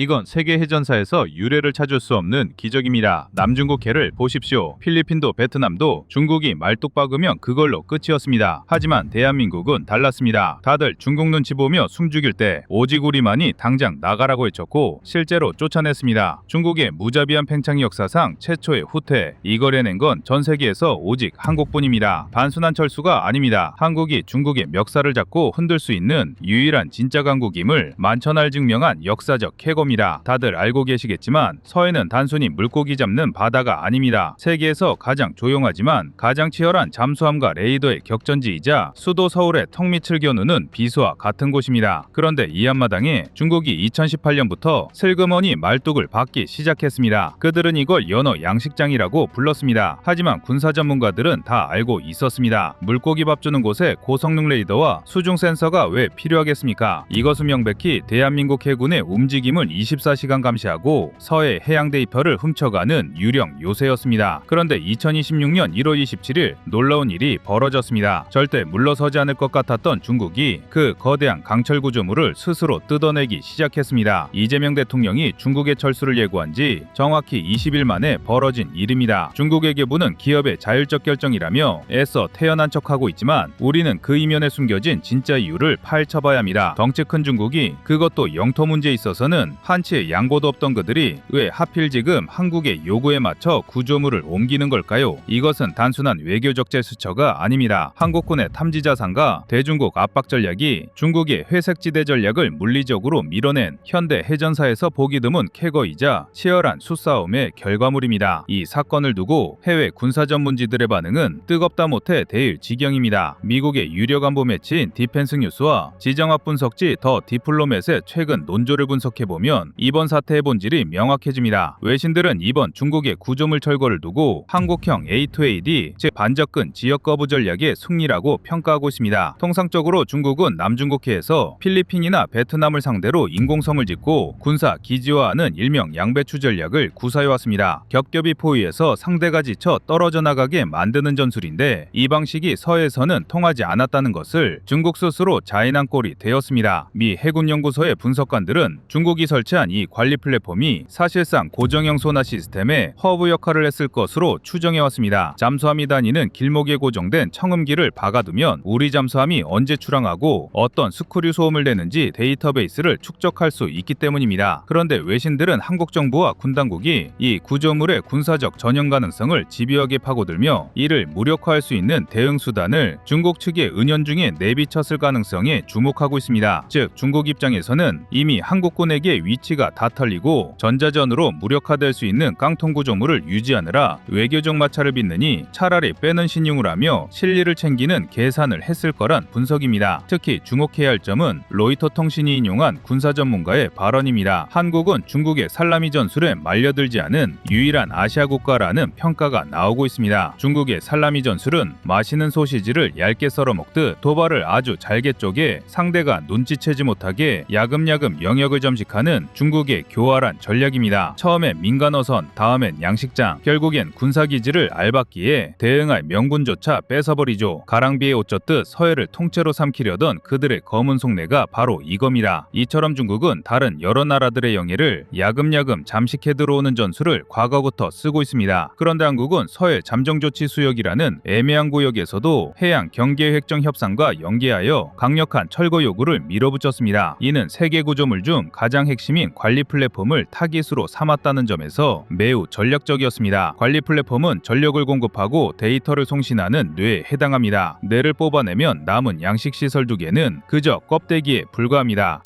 이건 세계 해전사에서 유례를 찾을 수 없는 기적입니다. 남중국 해를 보십시오. 필리핀도 베트남도 중국이 말뚝 박으면 그걸로 끝이었습니다. 하지만 대한민국은 달랐습니다. 다들 중국 눈치 보며 숨죽일 때 오직 우리만이 당장 나가라고 외쳤고 실제로 쫓아냈습니다. 중국의 무자비한 팽창 역사상 최초의 후퇴. 이걸 해낸 건 전 세계에서 오직 한국뿐입니다. 단순한 철수가 아닙니다. 한국이 중국의 멱살을 잡고 흔들 수 있는 유일한 진짜 강국임을 만천할 증명한 역사적 쾌거 입니다. 다들 알고 계시겠지만 서해는 단순히 물고기 잡는 바다가 아닙니다. 세계에서 가장 조용하지만 가장 치열한 잠수함과 레이더의 격전지이자 수도 서울의 턱 밑을 겨누는 비수와 같은 곳입니다. 그런데 이 한마당에 중국이 2018년부터 슬그머니 말뚝을 박기 시작했습니다. 그들은 이걸 연어 양식장이라고 불렀습니다. 하지만 군사 전문가들은 다 알고 있었습니다. 물고기 밥 주는 곳에 고성능 레이더와 수중 센서가 왜 필요하겠습니까? 이것은 명백히 대한민국 해군의 움직임을 24시간 감시하고 서해 해양 데이터를 훔쳐가는 유령 요새였습니다. 그런데 2026년 1월 27일 놀라운 일이 벌어졌습니다. 절대 물러서지 않을 것 같았던 중국이 그 거대한 강철 구조물을 스스로 뜯어내기 시작했습니다. 이재명 대통령이 중국의 철수를 예고한 지 정확히 20일 만에 벌어진 일입니다. 중국의 계부는 기업의 자율적 결정이라며 애써 태연한 척하고 있지만 우리는 그 이면에 숨겨진 진짜 이유를 파헤쳐봐야 합니다. 덩치 큰 중국이 그것도 영토 문제에 있어서는 한치의 양보도 없던 그들이 왜 하필 지금 한국의 요구에 맞춰 구조물을 옮기는 걸까요? 이것은 단순한 외교적 제스처가 아닙니다. 한국군의 탐지 자산과 대중국 압박 전략이 중국의 회색지대 전략을 물리적으로 밀어낸 현대 해전사에서 보기 드문 캐거이자 치열한 수싸움의 결과물입니다. 이 사건을 두고 해외 군사 전문지들의 반응은 뜨겁다 못해 대일 지경입니다. 미국의 유력 안보 매체인 디펜스 뉴스와 지정학 분석지 더 디플로맷의 최근 논조를 분석해 보면 이번 사태의 본질이 명확해집니다. 외신들은 이번 중국의 구조물 철거를 두고 한국형 A2AD 즉 반접근 지역 거부 전략의 승리라고 평가하고 있습니다. 통상적으로 중국은 남중국해에서 필리핀이나 베트남을 상대로 인공섬을 짓고 군사 기지화하는 일명 양배추 전략을 구사해 왔습니다. 겹겹이 포위해서 상대가 지쳐 떨어져 나가게 만드는 전술인데 이 방식이 서해에서는 통하지 않았다는 것을 중국 스스로 자인한 꼴이 되었습니다. 미 해군연구소의 분석관들은 중국이 설 치한 이 관리 플랫폼이 사실상 고정형 소나 시스템의 허브 역할을 했을 것으로 추정해 왔습니다. 잠수함이 다니는 길목에 고정된 청음기를 박아두면 우리 잠수함이 언제 출항하고 어떤 스크류 소음을 내는지 데이터베이스를 축적할 수 있기 때문입니다. 그런데 외신들은 한국 정부와 군 당국이 이 구조물의 군사적 전형 가능성을 집요하게 파고들며 이를 무력화할 수 있는 대응 수단을 중국 측의 은연중에 내비쳤을 가능성에 주목하고 있습니다. 즉 중국 입장에서는 이미 한국군에게 위치가 다 털리고 전자전으로 무력화될 수 있는 깡통 구조물을 유지하느라 외교적 마찰을 빚느니 차라리 빼는 신용을 하며 실리를 챙기는 계산을 했을 거란 분석입니다. 특히 주목해야 할 점은 로이터 통신이 인용한 군사 전문가의 발언입니다. 한국은 중국의 살라미 전술에 말려들지 않은 유일한 아시아 국가라는 평가가 나오고 있습니다. 중국의 살라미 전술은 맛있는 소시지를 얇게 썰어 먹듯 도발을 아주 잘게 쪼개 상대가 눈치채지 못하게 야금야금 영역을 점식하는 중국의 교활한 전략입니다. 처음에 민간 어선, 다음엔 양식장, 결국엔 군사기지를 알박기에 대응할 명분조차 뺏어버리죠. 가랑비에 옷 젖듯 서해를 통째로 삼키려던 그들의 검은 속내가 바로 이겁니다. 이처럼 중국은 다른 여러 나라들의 영해를 야금야금 잠식해 들어오는 전술을 과거부터 쓰고 있습니다. 그런데 한국은 서해 잠정조치 수역이라는 애매한 구역에서도 해양 경계 획정 협상과 연계하여 강력한 철거 요구를 밀어붙였습니다. 이는 세계 구조물 중 가장 핵심 인 관리 플랫폼을 타깃으로 삼았다는 점에서 매우 전략적이었습니다. 관리 플랫폼은 전력을 공급하고 데이터를 송신하는 뇌에 해당합니다. 뇌를 뽑아내면 남은 양식 시설 두 개는 그저 껍데기에 불과합니다.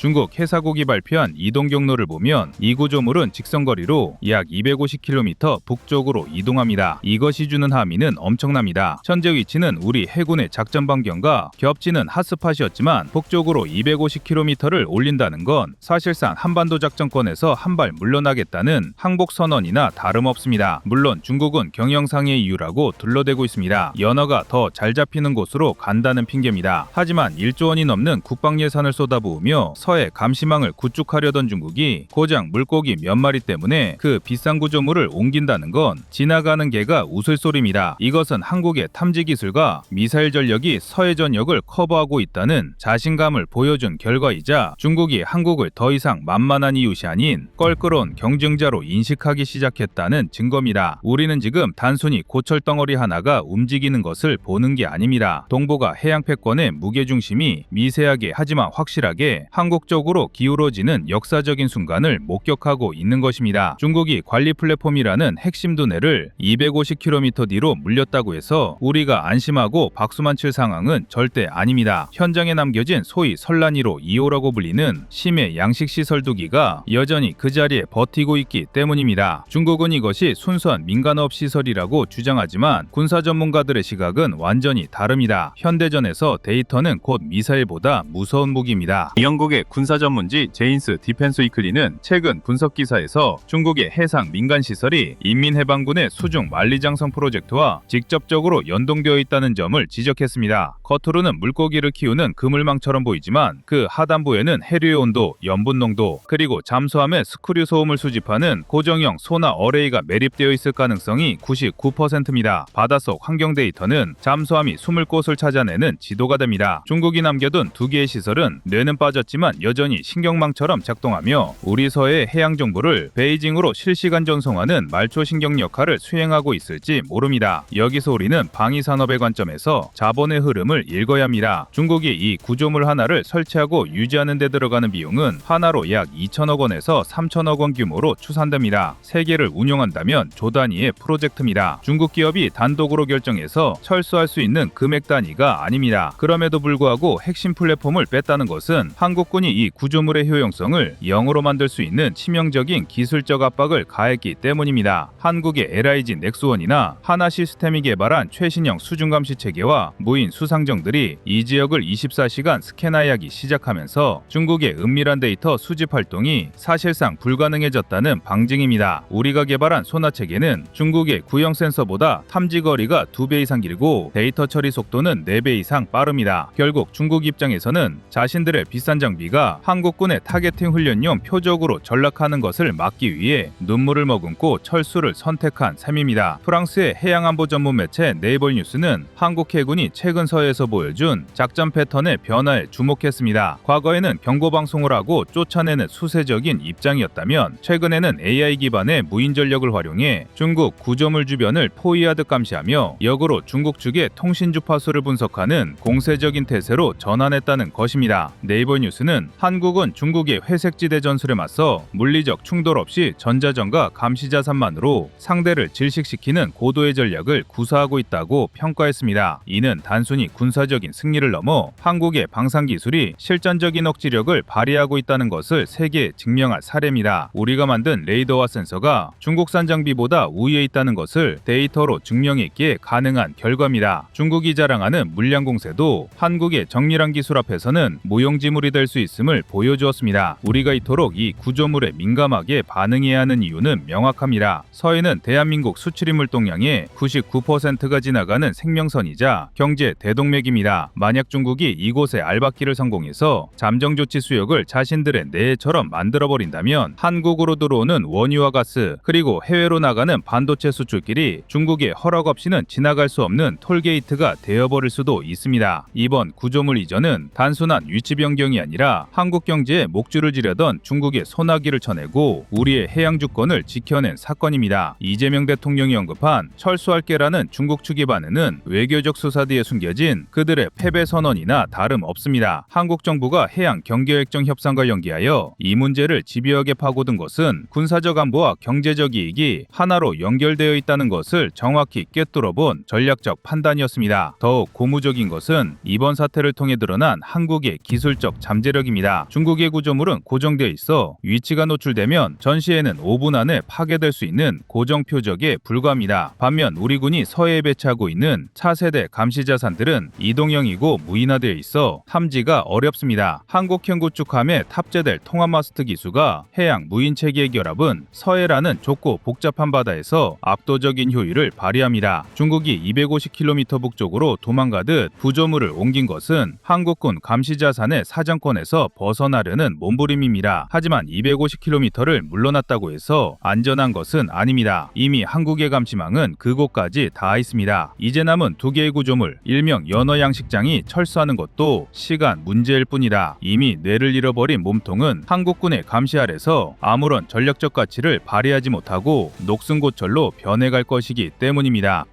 중국 해사국이 발표한 이동 경로를 보면 이 구조물은 직선거리로 약 250km 북쪽으로 이동합니다. 이것이 주는 함의는 엄청납니다. 현재 위치는 우리 해군의 작전 반경과 겹치는 핫스팟이었지만 북쪽으로 250km를 올린다는 건 사실상 한반도 작전권에서 한 발 물러나겠다는 항복 선언이나 다름없습니다. 물론 중국은 경영상의 이유라고 둘러대고 있습니다. 연어가 더 잘 잡히는 곳으로 간다는 핑계입니다. 하지만 1조 원이 넘는 국방 예산을 쏟아부으며 서해 감시망을 구축하려던 중국이 고장 물고기 몇 마리 때문에 그 비싼 구조물을 옮긴다는 건 지나가는 개가 웃을 소리입니다. 이것은 한국의 탐지 기술과 미사일 전력이 서해 전역을 커버하고 있다는 자신감을 보여준 결과이자 중국이 한국을 더 이상 만만한 이웃이 아닌 껄끄러운 경쟁자로 인식하기 시작했다는 증거입니다. 우리는 지금 단순히 고철 덩어리 하나가 움직이는 것을 보는 게 아닙니다. 동북아 해양 패권의 무게 중심이 미세하게 하지만 확실하게 한국 쪽으로 기울어지는 역사적인 순간을 목격하고 있는 것입니다. 중국이 관리 플랫폼이라는 핵심 두뇌를 250km 뒤로 물렸다고 해서 우리가 안심하고 박수만 칠 상황은 절대 아닙니다. 현장에 남겨진 소위 설란이로 2호라고 불리는 심해 양식 시설 두기가 여전히 그 자리에 버티고 있기 때문입니다. 중국은 이것이 순수한 민간업 시설이라고 주장하지만 군사 전문가들의 시각은 완전히 다릅니다. 현대전에서 데이터는 곧 미사일보다 무서운 무기입니다. 영국의 군사 전문지 제인스 디펜스 위클리는 최근 분석 기사에서 중국의 해상 민간 시설이 인민해방군의 수중 만리장성 프로젝트와 직접적으로 연동되어 있다는 점을 지적했습니다. 겉으로는 물고기를 키우는 그물망처럼 보이지만 그 하단부에는 해류의 온도, 염분 농도, 그리고 잠수함의 스크류 소음을 수집하는 고정형 소나 어레이가 매립되어 있을 가능성이 99%입니다. 바닷속 환경 데이터는 잠수함이 숨을 곳을 찾아내는 지도가 됩니다. 중국이 남겨둔 두 개의 시설은 뇌는 빠졌지만 여전히 신경망처럼 작동하며 우리 서해 해양 정보를 베이징으로 실시간 전송하는 말초 신경 역할을 수행하고 있을지 모릅니다. 여기서 우리는 방위 산업의 관점에서 자본의 흐름을 읽어야 합니다. 중국이 이 구조물 하나를 설치하고 유지하는 데 들어가는 비용은 하나로 약 2천억 원에서 3천억 원 규모로 추산됩니다. 세계를 운영한다면 조 단위의 프로젝트입니다. 중국 기업이 단독으로 결정해서 철수할 수 있는 금액 단위가 아닙니다. 그럼에도 불구하고 핵심 플랫폼을 뺐다는 것은 한국군이 이 구조물의 효용성을 0으로 만들 수 있는 치명적인 기술적 압박을 가했기 때문입니다. 한국의 LIG 넥스원이나 하나 시스템이 개발한 최신형 수중 감시 체계와 무인 수상정들이 이 지역을 24시간 스캔하기 시작하면서 중국의 은밀한 데이터 수집 활동이 사실상 불가능해졌다는 방증입니다. 우리가 개발한 소나 체계는 중국의 구형 센서보다 탐지 거리가 2배 이상 길고 데이터 처리 속도는 4배 이상 빠릅니다. 결국 중국 입장에서는 자신들의 비싼 장비가 한국군의 타겟팅 훈련용 표적으로 전락하는 것을 막기 위해 눈물을 머금고 철수를 선택한 셈입니다. 프랑스의 해양안보 전문 매체 네이버 뉴스는 한국 해군이 최근 서해에서 보여준 작전 패턴의 변화에 주목했습니다. 과거에는 경고 방송을 하고 쫓아내는 수세적인 입장이었다면 최근에는 AI 기반의 무인 전력을 활용해 중국 구조물 주변을 포위하듯 감시하며 역으로 중국 측의 통신 주파수를 분석하는 공세적인 태세로 전환했다는 것입니다. 네이버 뉴스는 한국은 중국의 회색지대 전술에 맞서 물리적 충돌 없이 전자전과 감시자산만으로 상대를 질식시키는 고도의 전략을 구사하고 있다고 평가했습니다. 이는 단순히 군사적인 승리를 넘어 한국의 방산 기술이 실전적인 억지력을 발휘하고 있다는 것을 세계에 증명할 사례입니다. 우리가 만든 레이더와 센서가 중국산 장비보다 우위에 있다는 것을 데이터로 증명했기에 가능한 결과입니다. 중국이 자랑하는 물량 공세도 한국의 정밀한 기술 앞에서는 무용지물이 될 수 있음을 보여주었습니다. 우리가 이토록 이 구조물에 민감하게 반응해야 하는 이유는 명확합니다. 서해는 대한민국 수출입물 동량의 99%가 지나가는 생명선이자 경제 대동맥입니다. 만약 중국이 이곳에 알박기를 성공해서 잠정 조치 수역을 자신들의 내처럼 만들어 버린다면 한국으로 들어오는 원유와 가스 그리고 해외로 나가는 반도체 수출길이 중국의 허락 없이는 지나갈 수 없는 톨게이트가 되어버릴 수도 있습니다. 이번 구조물 이전은 단순한 위치 변경이 아니라 한국 경제에 목줄을 지려던 중국의 소나기를 쳐내고 우리의 해양 주권을 지켜낸 사건입니다. 이재명 대통령이 언급한 철수할게라는 중국 측의 반응은 외교적 수사 뒤에 숨겨진 그들의 패배 선언이나 다름 없습니다. 한국 정부가 해양 경계획정 협상과 연계하여 이 문제를 집요하게 파고든 것은 군사적 안보와 경제적 이익이 하나로 연결되어 있다는 것을 정확히 꿰뚫어 본 전략적 판단이었습니다. 더욱 고무적인 것은 이번 사태를 통해 드러난 한국의 기술적 잠재력입니다. 중국의 구조물은 고정되어 있어 위치가 노출되면 전시에는 5분 안에 파괴될 수 있는 고정 표적에 불과합니다. 반면 우리 군이 서해에 배치하고 있는 차세대 감시 자산들은 이동형이고 무인화되어 있어 탐지가 어렵습니다. 한국형 구축함에 탑재될 통합 마스트 기수가 해양 무인 체계의 결합은 서해라는 좁고 복잡한 바다에서 압도적인 효율을 발휘합니다. 중국이 250km 북쪽으로 도망가듯 구조물을 옮긴 것은 한국군 감시 자산의 사정권에서 전략에서 벗어나려는 몸부림입니다. 하지만 250km를 물러났다고 해서 안전한 것은 아닙니다. 이미 한국의 감시망은 그곳까지 닿아 있습니다. 이제 남은 두 개의 구조물, 일명 연어 양식장이 철수하는 것도 시간 문제일 뿐이다. 이미 뇌를 잃어버린 몸통은 한국군의 감시 아래서 아무런 전략적 가치를 발휘하지 못하고 녹슨 고철로 변해갈 것이기 때문입니다.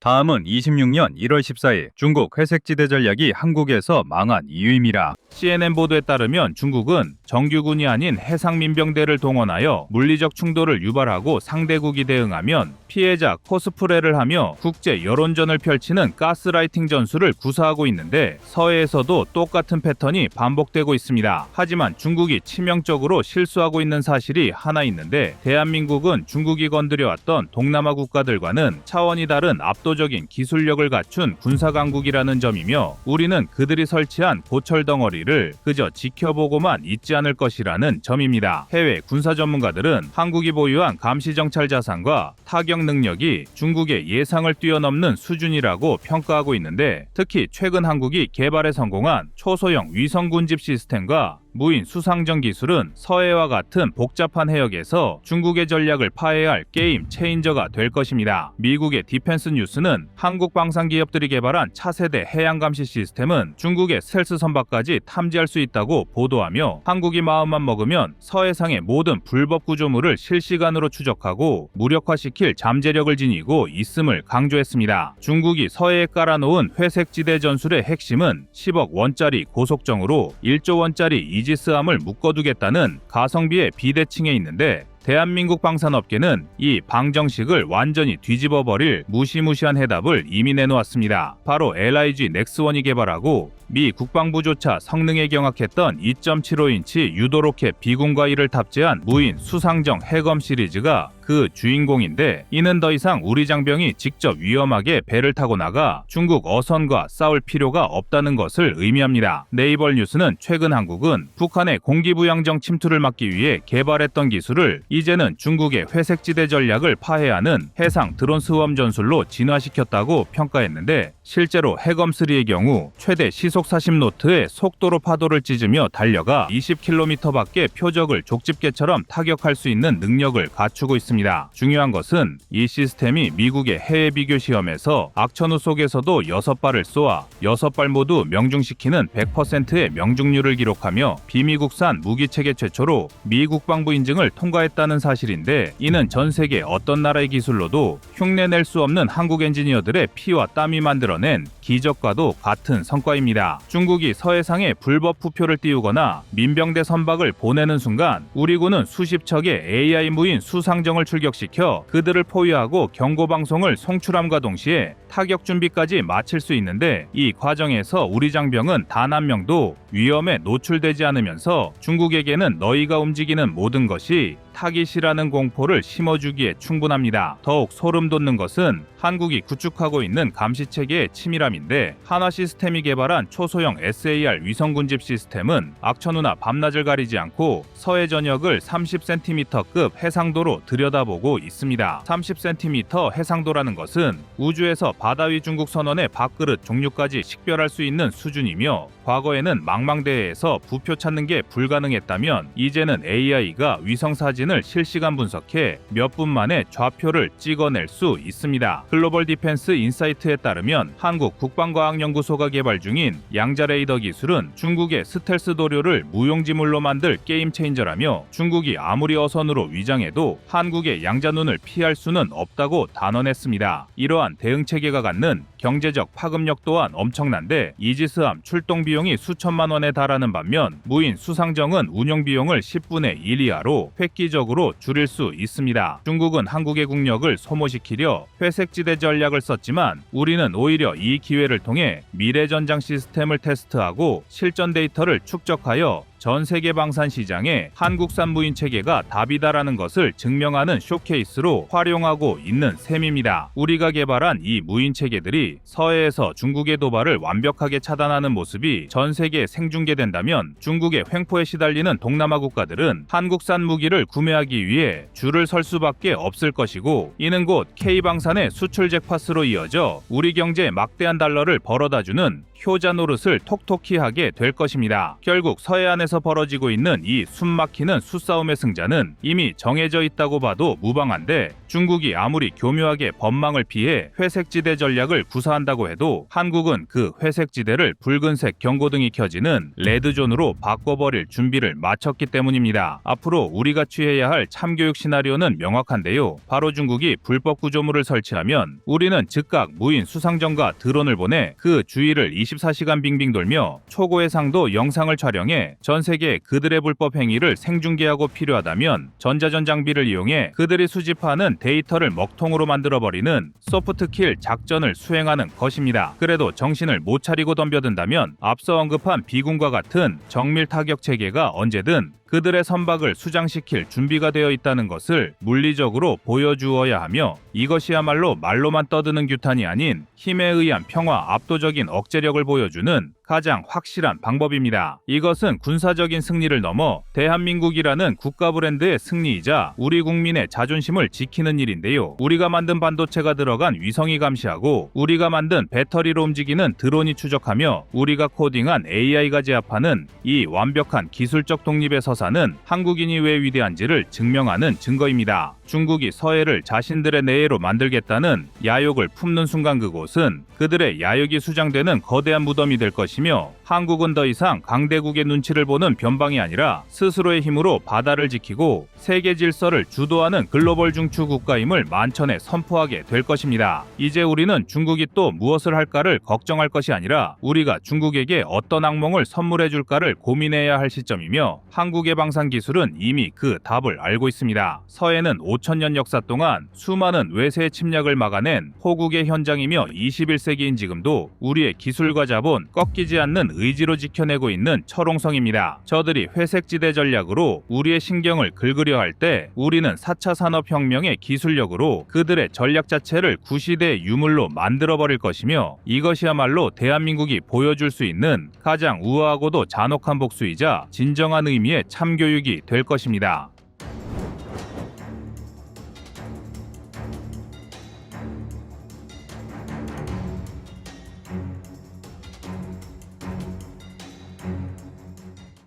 다음은 26년 1월 14일 중국 회색지대 전략이 한국에서 망한 이유입니다. CNN 보도에 따르면 중국은 정규군이 아닌 해상민병대를 동원하여 물리적 충돌을 유발하고 상대국이 대응하면 피해자 코스프레를 하며 국제 여론전을 펼치는 가스라이팅 전술을 구사하고 있는데 서해에서도 똑같은 패턴이 반복되고 있습니다. 하지만 중국이 치명적으로 실수하고 있는 사실이 하나 있는데 대한민국은 중국이 건드려왔던 동남아 국가들과는 차원이 다른 압도 적인 기술력을 갖춘 군사강국이라는 점이며 우리는 그들이 설치한 고철 덩어리를 그저 지켜보고만 있지 않을 것이라는 점입니다. 해외 군사 전문가들은 한국이 보유한 감시정찰 자산과 타격 능력이 중국의 예상을 뛰어넘는 수준이라고 평가하고 있는데 특히 최근 한국이 개발에 성공한 초소형 위성 군집 시스템과 무인 수상전 기술은 서해와 같은 복잡한 해역에서 중국의 전략을 파해야 할 게임 체인저가 될 것입니다. 미국의 디펜스 뉴스는 한국 방산 기업들이 개발한 차세대 해양 감시 시스템은 중국의 스텔스 선박까지 탐지할 수 있다고 보도하며 한국이 마음만 먹으면 서해상의 모든 불법 구조물을 실시간으로 추적하고 무력화시킬 잠재력을 지니고 있음을 강조했습니다. 중국이 서해에 깔아놓은 회색지대 전술의 핵심은 10억 원짜리 고속정으로 1조 원짜리 이 지스함을 묶어두겠다는 가성비의 비대칭에 있는데 대한민국 방산업계는 이 방정식을 완전히 뒤집어 버릴 무시무시한 해답을 이미 내놓았습니다. 바로 LIG 넥스원이 개발하고 미 국방부조차 성능에 경악했던 2.75인치 유도로켓 비공과일을 탑재한 무인 수상정 해검 시리즈가 그 주인공인데 이는 더 이상 우리 장병이 직접 위험하게 배를 타고 나가 중국 어선과 싸울 필요가 없다는 것을 의미합니다. 네이버 뉴스는 최근 한국은 북한의 공기부양정 침투를 막기 위해 개발했던 기술을 이제는 중국의 회색지대 전략을 파해하는 해상 드론 수험 전술로 진화시켰다고 평가했는데 실제로 해검3의 경우 최대 시속 40노트의 속도로 파도를 찢으며 달려가 20km밖에 표적을 족집게처럼 타격할 수 있는 능력을 갖추고 있습니다. 중요한 것은 이 시스템이 미국의 해외 비교 시험에서 악천후 속에서도 6발을 쏘아 6발 모두 명중시키는 100%의 명중률을 기록하며 비미국산 무기체계 최초로 미 국 방부 인증을 통과했다는 사실인데 이는 전 세계 어떤 나라의 기술로도 흉내낼 수 없는 한국 엔지니어들의 피와 땀이 만들어 낸 기적과도 같은 성과입니다. 중국이 서해상에 불법 부표를 띄우거나 민병대 선박을 보내는 순간 우리 군은 수십 척의 AI 무인 수상정을 출격시켜 그들을 포위하고 경고 방송을 송출함과 동시에 타격 준비까지 마칠 수 있는데 이 과정에서 우리 장병은 단 한 명도 위험에 노출되지 않으면서 중국에게는 너희가 움직이는 모든 것이 타깃이라는 공포를 심어주기에 충분합니다. 더욱 소름 돋는 것은 한국이 구축하고 있는 감시 체계의 치밀함인데 한화 시스템이 개발한 초소형 SAR 위성군집 시스템은 악천후나 밤낮을 가리지 않고 서해 전역을 30cm급 해상도로 들여다보고 있습니다. 30cm 해상도라는 것은 우주에서 바다 위 중국 선원의 밥그릇 종류까지 식별할 수 있는 수준이며 과거에는 망망대해에서 부표 찾는 게 불가능했다면 이제는 AI가 위성 사진을 실시간 분석해 몇 분 만에 좌표를 찍어낼 수 있습니다. 글로벌 디펜스 인사이트에 따르면 한국 국방과학연구소가 개발 중인 양자 레이더 기술은 중국의 스텔스 도료를 무용지물로 만들 게임 체인저라며 중국이 아무리 어선으로 위장해도 한국의 양자 눈을 피할 수는 없다고 단언했습니다. 이러한 대응 체계가 갖는 경제적 파급력 또한 엄청난데 이지스함 출동 비용이 수천만 원에 달하는 반면 무인 수상정은 운영 비용을 10분의 1 이하로 획기적으로 줄일 수 있습니다. 중국은 한국의 국력을 소모시키려 회색지대 전략을 썼지만 우리는 오히려 이 기회를 통해 미래 전장 시스템을 테스트하고 실전 데이터를 축적하여 전 세계 방산 시장에 한국산 무인 체계가 답이다라는 것을 증명하는 쇼케이스로 활용하고 있는 셈입니다. 우리가 개발한 이 무인 체계들이 서해에서 중국의 도발을 완벽하게 차단하는 모습이 전 세계에 생중계된다면 중국의 횡포에 시달리는 동남아 국가들은 한국산 무기를 구매하기 위해 줄을 설 수밖에 없을 것이고 이는 곧 K방산의 수출 잭팟으로 이어져 우리 경제에 막대한 달러를 벌어다 주는 효자 노릇을 톡톡히 하게 될 것입니다. 결국 서해안에서 벌어지고 있는 이 숨막히는 수싸움의 승자는 이미 정해져 있다고 봐도 무방한데 중국이 아무리 교묘하게 법망을 피해 회색지대 전략을 구사한다고 해도 한국은 그 회색지대를 붉은색 경고등이 켜지는 레드존으로 바꿔버릴 준비를 마쳤기 때문입니다. 앞으로 우리가 취해야 할 참교육 시나리오는 명확한데요. 바로 중국이 불법 구조물을 설치하면 우리는 즉각 무인 수상정과 드론을 보내 그 주위를 24시간 빙빙 돌며 초고해 상도 영상을 촬영해 전 세계 그들의 불법 행위를 생중계하고 필요하다면 전자전 장비를 이용해 그들이 수집하는 데이터를 먹통으로 만들어버리는 소프트킬 작전을 수행하는 것입니다. 그래도 정신을 못 차리고 덤벼든다면 앞서 언급한 비군과 같은 정밀 타격 체계가 언제든 그들의 선박을 수장시킬 준비가 되어 있다는 것을 물리적으로 보여주어야 하며 이것이야말로 말로만 떠드는 규탄이 아닌 힘에 의한 평화 압도적인 억제력을 보여주는 가장 확실한 방법입니다. 이것은 군사적인 승리를 넘어 대한민국이라는 국가 브랜드의 승리이자 우리 국민의 자존심을 지키는 일인데요. 우리가 만든 반도체가 들어간 위성이 감시하고 우리가 만든 배터리로 움직이는 드론이 추적하며 우리가 코딩한 AI가 제압하는 이 완벽한 기술적 독립의 서 사는 한국인이 왜 위대한지를 증명하는 증거입니다. 중국이 서해를 자신들의 내해로 만들겠다는 야욕을 품는 순간 그곳은 그들의 야욕이 수장되는 거대한 무덤이 될 것이며 한국은 더 이상 강대국의 눈치를 보는 변방이 아니라 스스로의 힘으로 바다를 지키고 세계 질서를 주도하는 글로벌 중추 국가임을 만천에 선포하게 될 것입니다. 이제 우리는 중국이 또 무엇을 할까를 걱정할 것이 아니라 우리가 중국에게 어떤 악몽을 선물해 줄까를 고민해야 할 시점이며 한국의 방산 기술은 이미 그 답을 알고 있습니다. 서해는 5천년 역사 동안 수많은 외세의 침략을 막아낸 호국의 현장이며 21세기인 지금도 우리의 기술과 자본 꺾이지 않는 의지로 지켜내고 있는 철옹성입니다. 저들이 회색지대 전략으로 우리의 신경을 긁으려 할 때 우리는 4차 산업혁명의 기술력으로 그들의 전략 자체를 구시대 유물로 만들어버릴 것이며 이것이야말로 대한민국이 보여줄 수 있는 가장 우아하고도 잔혹한 복수이자 진정한 의미의 참교육이 될 것입니다.